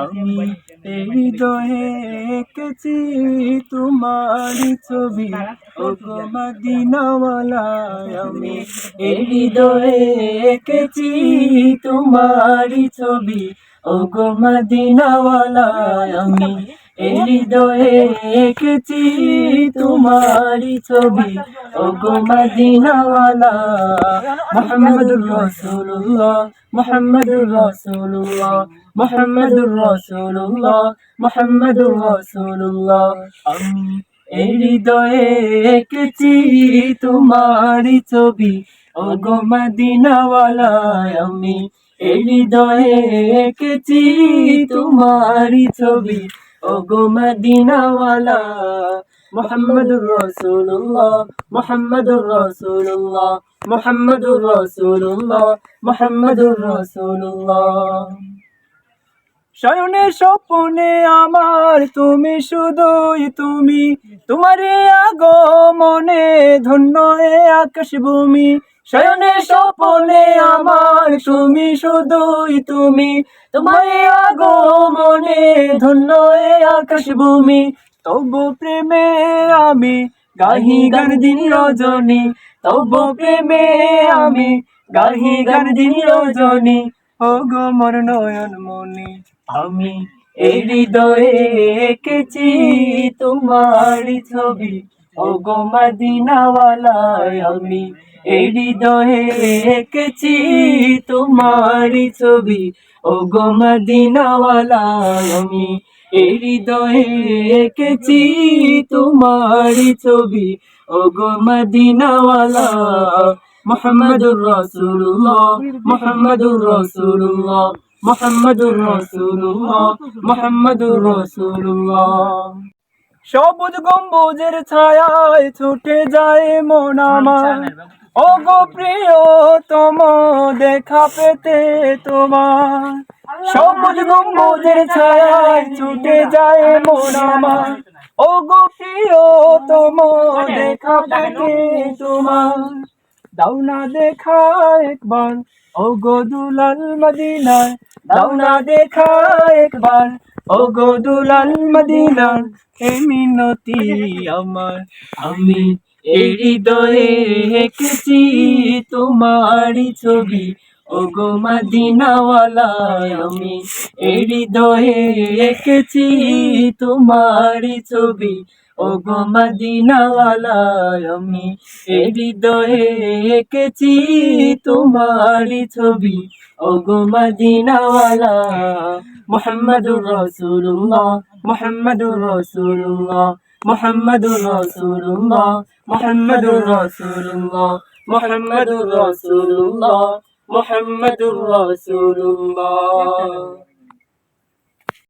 আমি হৃদয়ে এঁকেছি তোমার ছবি। ওগো মদিনাওয়ালা, আমি হৃদয়ে এঁকেছি তোমার ছবি। ওগো মদিনাওয়ালা, আমি হৃদয়ে এঁকেছি তোমারই ছবি। ও গো মদিনাওয়ালা, মোহাম্মদুর রাসূলুল্লাহ মোহাম্মদুর রাসূলুল্লাহ মোহাম্মদুর রাসূলুল্লাহ মোহাম্মদুর রাসূলুল্লাহ। আমি এই এঁকেছি তোমারই ছবি। ও গো মদিনাওয়ালা, আমি এই হৃদয়ে এঁকেছি তোমারই ছবি। ও গো মদিনাওয়ালা মোহাম্মদুর রাসূলুল্লাহ মোহাম্মদুর রাসূলুল্লাহ মোহাম্মদুর রাসূলুল্লাহ মোহাম্মদুর রাসূলুল্লাহ শয়নে স্বপনে আমার, তুমি শুধুই তুমি। তোমার আগো মনে ধন্য এ আকাশ ভূমি শয়নে স্বপনে আমার, তুমি শুধুই তুমি। তোমার আগো মনে ধন্য এ আকাশ ভূমি তবু প্রেমে আমি গাহি গান দিন রজনী। তবু প্রেমে আমি গাহি গান দিন রজনী। ও গো মোর নয়ন মনি আমি এই হৃদয়ে এঁকেছি তোমারই ছবি। ও গো মদিনাওয়ালায় আমি এই হৃদয়ে এঁকেছি তোমারই ছবি। ও গো মদিনাওয়ালায় আমি এই হৃদয়ে এঁকেছি তোমারই ছবি। ও গো মদিনাওয়ালা, মোহাম্মদুর রাসূলুল্লাহ মোহাম্মদুর রাসূলুল্লাহ। মোহাম্মদুর রাসূলুল্লাহ মোহাম্মদুর রাসূলুল্লাহ। সবুজ গম্বুজের ছায়ায় ছুটে যায় মন আমার। ও গো প্রিয় তম দেখা পেতে তোমার। সবুজ গম্বুজের ছায়ায় ছুটে যায় মন আমার। ও গো প্রিয় তম দেখা পেতে তোমার। দাও না দেখা একবার ও গো দুলাল মদিনার, দাও না দেখা একবার। ও গো দুলাল মদিনার, হে মিনতি আমার। আমি এই হৃদয়ে এঁকেছি তোমারই ছবি। ও গো মদিনাওয়ালা আমি এই হৃদয়ে এঁকেছি তোমারই ছবি। ও গো মদিনাওয়ালা আমি হৃদয়ে এঁকেছি তোমারই ছবি। ও গো মদিনাওয়ালা মোহাম্মদুর রাসূলুল্লাহ মোহাম্মদুর রাসূলুল্লাহ মোহাম্মদুর রাসূলুল্লাহ মোহাম্মদুর রাসূলুল্লাহ মোহাম্মদুর রাসূলুল্লাহ মোহাম্মদুর রাসূলুল্লাহ।